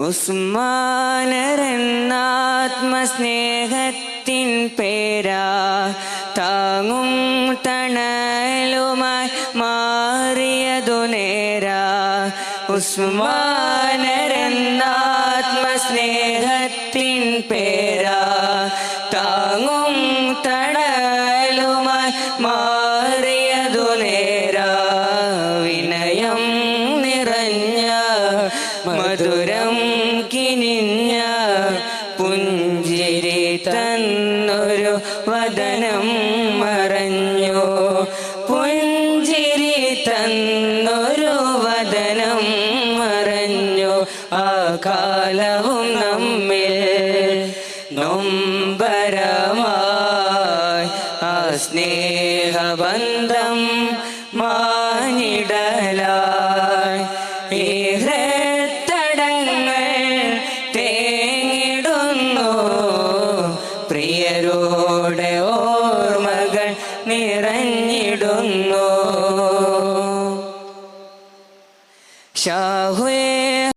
ഉസ്മാനരെന്നാത്മസ്നേഹത്തിൻ പേരാ. താങ്ങും തണലുമായി മാറിയതു നേരാ. ഉസ്മാനരെന്നാത്മസ്നേഹത്തിൻ പേരാ. താങ്ങും തണലുമായി മാറിയതു നേരാ. വിനയം നിറഞ്ഞ മധുരം കിനിഞ്ഞ പുഞ്ചിരി തന്നൊരു വദനം മറഞ്ഞു. പുഞ്ചിരി തന്നൊരു വദനം മറഞ്ഞു. ആ കാലവും നമ്മിൽ നൊമ്പരമായി. ആ സ്നേഹബന്ധം മാനിടലായി. ഹൃത്തടങ്ങൾ തേങ്ങിടുന്നു പ്രിയരോടെ ഓർമ്മകൾ നിറഞ്ഞിടുന്നു. ഷാഹുേ